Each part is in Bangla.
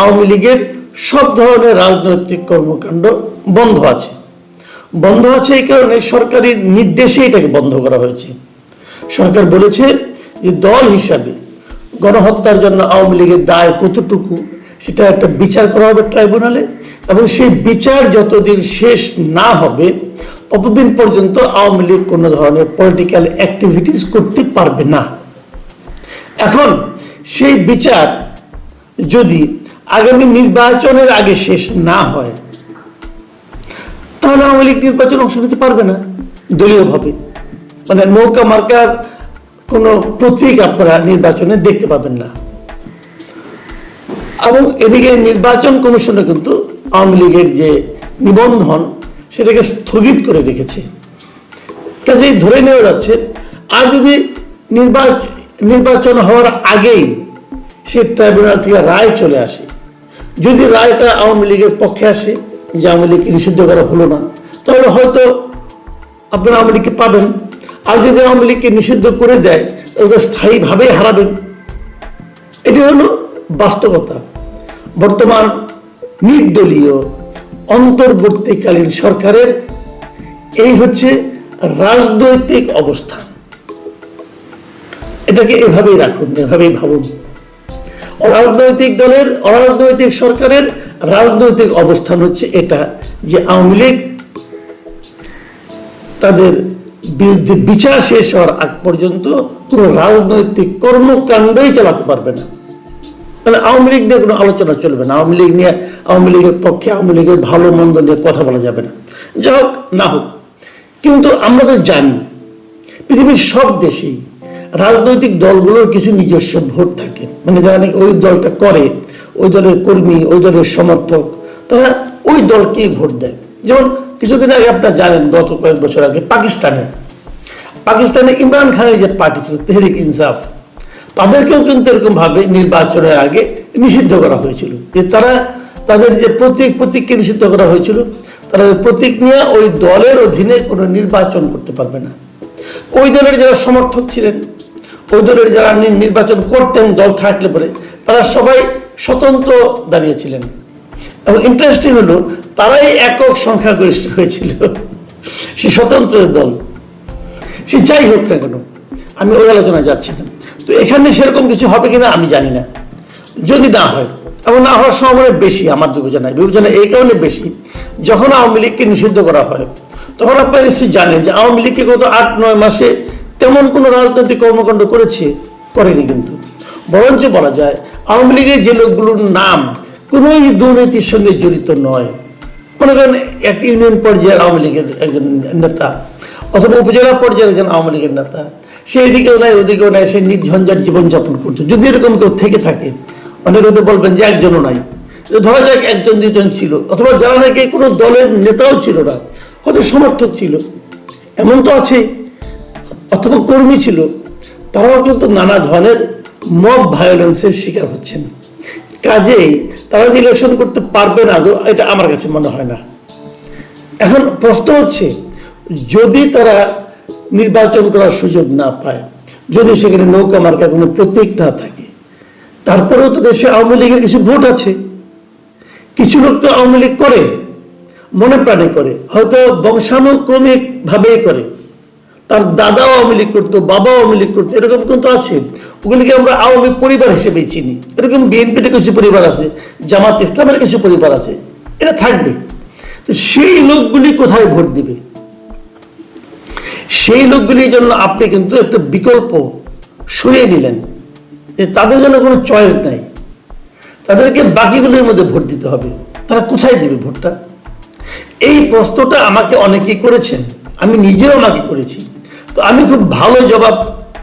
আওয়ামী লীগের সব ধরনের রাজনৈতিক কর্মকাণ্ড বন্ধ আছে। বন্ধ আছে এই কারণে সরকারের নির্দেশে এটাকে বন্ধ করা হয়েছে। সরকার বলেছে যে দল হিসাবে গণহত্যার জন্য আওয়ামী লীগের দায় কতটুকু, সেটা একটা বিচার করা হবে ট্রাইব্যুনালে এবং সেই বিচার যতদিন শেষ না হবে, ততদিন পর্যন্ত আওয়ামী লীগ কোনো ধরনের পলিটিক্যাল অ্যাক্টিভিটিস করতে পারবে না। এখন সেই বিচার যদি আগামী নির্বাচনের আগে শেষ না হয়, তাহলে আওয়ামী লীগ নির্বাচন অংশ নিতে পারবে না দলীয়ভাবে। মানে নৌকা মার্কার কোনো প্রতীক আপনারা নির্বাচনে দেখতে পাবেন না। এবং এদিকে নির্বাচন কমিশনে কিন্তু আওয়ামী লীগের যে নিবন্ধন, সেটাকে স্থগিত করে রেখেছে। কাজেই ধরে নেওয়া যাচ্ছে, আর যদি নির্বাচন নির্বাচন হওয়ার আগেই সে ট্রাইব্যুনাল থেকে রায় চলে আসে যদি রায়টা আওয়ামী লীগের পক্ষে আসে যে আওয়ামী লীগকে নিষিদ্ধ করা হলো না, তাহলে হয়তো আপনারা আওয়ামী লীগকে পাবেন। আর যদি আওয়ামী লীগকে নিষিদ্ধ করে দেয়, তাহলে স্থায়ীভাবেই হারাবেন। এটি হলো বাস্তবতা। বর্তমান নির্দলীয়, অন্তর্বর্তীকালীন সরকারের এই হচ্ছে রাজনৈতিক অবস্থান। এটাকে এভাবেই রাখুন, এভাবেই ভাবুন। অরাজনৈতিক দলের, অরাজনৈতিক সরকারের রাজনৈতিক অবস্থান হচ্ছে এটা, যে আওয়ামী লীগ তাদের বিরুদ্ধে বিচার শেষ হওয়ার আগ পর্যন্ত কোনো রাজনৈতিক কর্মকাণ্ডই চালাতে পারবে না। মানে আওয়ামী লীগ নিয়ে কোনো আলোচনা চলবে না। আওয়ামী লীগ নিয়ে, আওয়ামী লীগের পক্ষে আওয়ামী লীগের ভালো মন্দ নিয়ে কথা বলা যাবে না। যা হোক, না হোক। কিন্তু আমরা তো জানি, পৃথিবীর সব দেশেই রাজনৈতিক দলগুলোর কিছু নিজস্ব ভোট থাকে। মানে যারা নাকি ওই দলটা করে, ওই দলের কর্মী, ওই দলের সমর্থক, তারা ওই দলকেই ভোট দেয়। যেমন কিছুদিন আগে আপনারা জানেন, গত কয়েক বছর আগে পাকিস্তানে পাকিস্তানে ইমরান খানের যে পার্টি ছিল, তেহরিক ইনসাফ, তাদেরকেও কিন্তু এরকম ভাবে নির্বাচনের আগে নিষিদ্ধ করা হয়েছিল। যে তারা তাদের যে প্রতীক, প্রতীককে নিষিদ্ধ করা হয়েছিল, তারা প্রতীক নিয়ে ওই দলের অধীনে কোনো নির্বাচন করতে পারবে না। ওই দলের যারা সমর্থক ছিলেন, ওই দলের যারা নির্বাচন করতেন, দল থাকলে পরে, তারা সবাই স্বতন্ত্র দাঁড়িয়েছিলেন। এবং ইন্টারেস্টিং হলো, তারাই একক সংখ্যাগরিষ্ঠ হয়েছিল। সে স্বতন্ত্র দল। সে যাই হোক না কেন, আমি ওই আলোচনায় যাচ্ছি না। তো এখানে সেরকম কিছু হবে কিনা আমি জানি না। যদি না হয়, এবং না হওয়ার সম্ভাবনা বেশি আমার বিবেচনায় বিবেচনা এই কারণে বেশি, যখন আওয়ামী লীগকে নিষিদ্ধ করা হয় তখন আপনারা নিশ্চয়ই জানেন যে আওয়ামী লীগকে গত আট, নয় মাসে তেমন কোনো রাজনৈতিক কর্মকাণ্ড করেছে, করেনি কিন্তু। বরঞ্চ বলা যায়, আওয়ামী লীগের যে লোকগুলোর নাম কোনোই দুর্নীতির সঙ্গে জড়িত নয়। মনে করেন একটা ইউনিয়ন পর্যায়ের আওয়ামী লীগের একজন নেতা, অথবা উপজেলা পর্যায়ের একজন আওয়ামী লীগের নেতা, সে এদিকেও নাই ওদিকেও নাই সে নির্ঝঞ্ঝাট জীবনযাপন করতো। যদি এরকম কেউ থেকে থাকে অনেকে হয়তো বলবেন যে একজনও নাই। ধরা যাক একজন দুজন ছিল, অথবা যারা নাকি কোনো দলের নেতাও ছিল না হয়তো সমর্থক ছিল। এমন তো আছেই অথবা কর্মী ছিল। তারাও কিন্তু নানা ধরনের মব ভায়োলেন্সের শিকার হচ্ছেন। কাজেই তারা যে ইলেকশন করতে পারবে না এটা আমার কাছে মনে হয় না। এখন প্রশ্ন হচ্ছে, যদি তারা নির্বাচন করার সুযোগ না পায়, যদি সেখানে নৌকা মার্কা কোনো প্রতীক না থাকে, তারপরেও তো দেশে আওয়ামী লীগের কিছু ভোট আছে। কিছু লোক তো আওয়ামী লীগ করে। মনে প্রাণে করে, হয়তো বংশানুক্রমিক ভাবেই করে। তার দাদাও আওয়ামী লীগ করতো, বাবাও আওয়ামী লীগ করতো, এরকম কিন্তু আছে। ওগুলিকে আমরা আওয়ামী পরিবার হিসেবেই চিনি। এরকম বিএনপির কিছু পরিবার আছে, জামাত ইসলামের কিছু পরিবার আছে এটা থাকবে। তো সেই লোকগুলি কোথায় ভোট দিবে? সেই লোকগুলির জন্য আপনি কিন্তু একটা বিকল্প সরিয়ে দিলেন যে তাদের জন্য কোনো চয়েস নাই। তাদেরকে বাকিগুলির মধ্যে ভোট দিতে হবে। তারা কোথায় দিবে ভোটটা? এই প্রশ্নটা আমাকে অনেকেই করেছেন। আমি নিজেও আমাকে করেছি। তো আমি খুব ভালো জবাব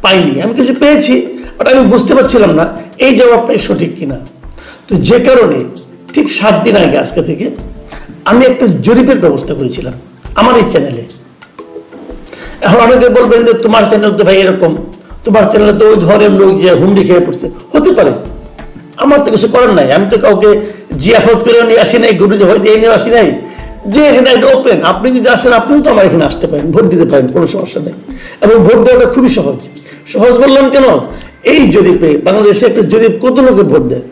পাইনি। আমি কিছু পেয়েছি বাট আমি বুঝতে পারছিলাম না এই জবাবটাই সঠিক কিনা। তো যে কারণে ঠিক সাত দিন আগে আজকে থেকে আমি একটা জরিপের ব্যবস্থা করেছিলাম আমার এই চ্যানেলে। এখন অনেকে বলবেন যে, তোমার চ্যানেল তো ভাই এরকম। তোমার চ্যানেলে তো ওই ধরনের লোক যে হুমড়ি খেয়ে পড়ছে। হতে পারে। আমার তো কিছু করার নাই। আমি তো কাউকে জিয়াফত করে নিয়ে আসি নাই গুরু ভয় দিয়ে নিয়ে আসি নাই। যে এখানে এটা ওপেন আপনি যদি আসেন, আপনিও তো আমার এখানে আসতে পারেন, ভোট দিতে পারেন, কোনো সমস্যা নেই। এবং ভোট দেওয়াটা খুবই সহজ। সহজ বললাম কেন? এই জরিপে বাংলাদেশে একটা জরিপ কত লোকে ভোট দেয়?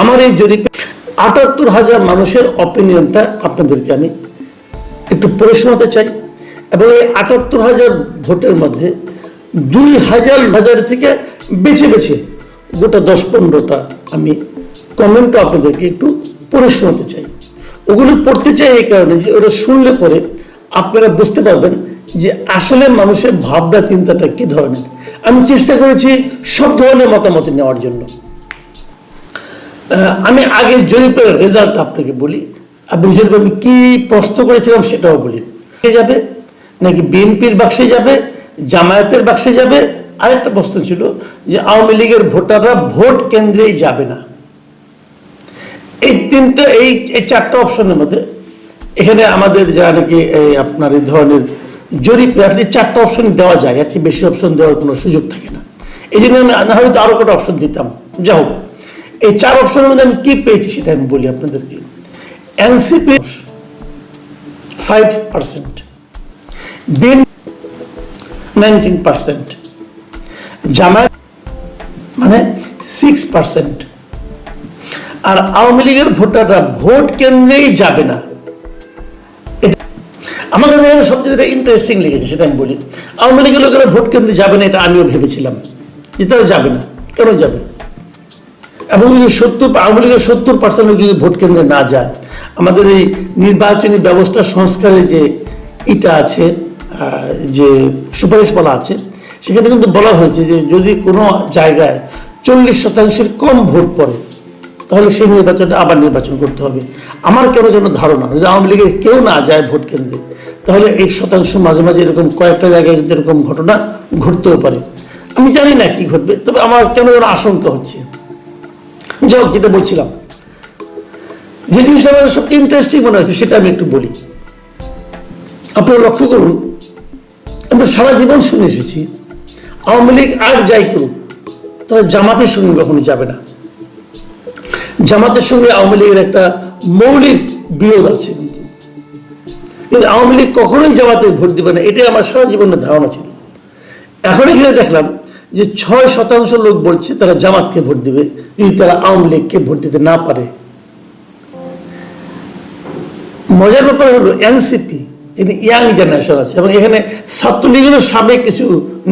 আমার এই জরিপে আটাত্তর হাজার মানুষের অপিনিয়নটা আপনাদেরকে আমি একটু পড়ে শোনাতে চাই। এবং এই আটাত্তর হাজার ভোটের মধ্যে দুই হাজার হাজার থেকে বেছে বেছে গোটা দশ পনেরোটা আমি কমেন্টও আপনাদেরকে একটু পড়ে শোনাতে চাই। ওগুলো পড়তে চাই এই কারণে যে ওটা শুনলে পরে আপনারা বুঝতে পারবেন যে আসলে মানুষের ভাবনা, চিন্তাটা কি ধরনের। আমি চেষ্টা করেছি সব ধরনের মতামত নেওয়ার জন্য। আমি আগে জরিপের রেজাল্ট আপনাকে বলি। আপনি জরিপ আমি কি প্রশ্ন করেছিলাম সেটাও বলি। যাবে? নাকি বিএনপির বাক্সে যাবে? জামায়াতের বাক্সে যাবে? আরেকটা প্রশ্ন ছিল যে আওয়ামী লীগের ভোটাররা ভোট কেন্দ্রেই যাবে না। এই তিনটা, এই এই চারটা অপশনের মধ্যে এখানে আমাদের যারা নাকি আপনার এই ধরনের জরিপ কি চারটা অপশন দেওয়া যায়। আর কি বেশি অপশন দেওয়ার কোনো সুযোগ থাকে না। এই জন্য আমি হয়তো আরও কটা অপশন দিতাম। যা হোক, এই চার অপশনের মধ্যে আমি কি পেয়েছি সেটা আমি বলি আপনাদেরকে। এনসিপি ফাইভ পার্সেন্ট বিন নাইনটিন পার্সেন্ট জামায়াত মানে সিক্স পার্সেন্ট আর আওয়ামী লীগের ভোটাররা ভোট কেন্দ্রেই যাবে না। আমার কাছে এখানে সবচেয়ে ইন্টারেস্টিং লেগেছে, সেটা আমি বলি। আওয়ামী লীগের লোকেরা ভোট কেন্দ্রে যাবে না, এটা আমিও ভেবেছিলাম যে তারা যাবে না। কেন যাবে? এবং যদি সত্তর আওয়ামী লীগের সত্তর পার্সেন্ট যদি ভোট কেন্দ্রে না যায়, আমাদের এই নির্বাচনী ব্যবস্থা সংস্কারে যে এটা আছে যে সুপারিশ বলা আছে, সেখানে কিন্তু বলা হয়েছে যে যদি কোনো জায়গায় চল্লিশ শতাংশের কম ভোট পড়ে তাহলে সেই নির্বাচনটা আবার নির্বাচন করতে হবে। আমার কেন যেন ধারণা, যদি আওয়ামী লীগের কেউ না যায় ভোট কেন্দ্রে, তাহলে এই শতাংশ মাঝে মাঝে এরকম কয়েকটা জায়গায় এরকম ঘটনা ঘটতেও পারে। আমি জানি না কি ঘটবে, তবে আমার কেন যেন আশঙ্কা হচ্ছে। যাই যেটা বলছিলাম, যে জিনিসটা আমাদের সবচেয়ে ইন্টারেস্টিং মনে হচ্ছে, সেটা আমি একটু বলি। আপনারা লক্ষ্য করুন, আমরা সারা জীবন শুনে এসেছি, আওয়ামী লীগ আর যাই করুক, তারা জামাতের সঙ্গে কখনো যাবে না। জামাতের সঙ্গে আওয়ামী লীগের একটা মৌলিক বিরোধ আছে। কিন্তু আওয়ামী লীগ কখনোই জামাতে ভোট দিবে না, এটাই আমার সারা জীবনের ধারণা ছিল। এখন এখানে দেখলাম যে ছয় শতাংশ লোক বলছে তারা জামাতকে ভোট দিবে, যদি তারা আওয়ামী লীগকে ভোট দিতে না পারে। মজার ব্যাপার হলো এনসিপি, এখানে ইয়াং জেনারেশন আছে, এবং এখানে ছাত্রলীগেরও সাবেক কিছু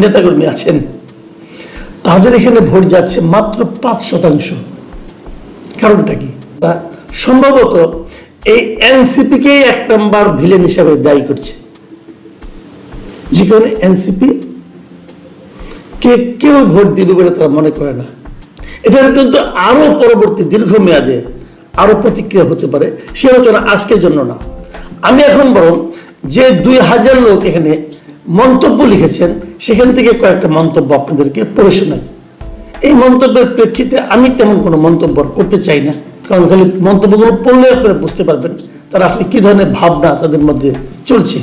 নেতাকর্মী আছেন। তাদের এখানে ভোট যাচ্ছে মাত্র পাঁচ শতাংশ। কারণটা কি? সম্ভবত এই এনসিপিকেই এক নম্বর ভিলেন হিসাবে দায়ী করছে। যে কারণে এনসিপি কে কেউ ভোট দিবে বলে তারা মনে করে না। এটার কিন্তু আরও পরবর্তী দীর্ঘমেয়াদে আরও প্রতিক্রিয়া হতে পারে, সে আলোচনা আজকের জন্য না। আমি এখন বরং যে দুই হাজার লোক এখানে মন্তব্য লিখেছেন, সেখান থেকে কয়েকটা মন্তব্য আপনাদেরকে পড়ে শোনাই। এই মন্তব্যের প্রেক্ষিতে আমি তেমন কোনো মন্তব্য করতে চাই না। কারণ খালি মন্তব্যগুলো পড়লে আপনারা বুঝতে পারবেন তারা আসলে কী ধরনের ভাবনা তাদের মধ্যে চলছে।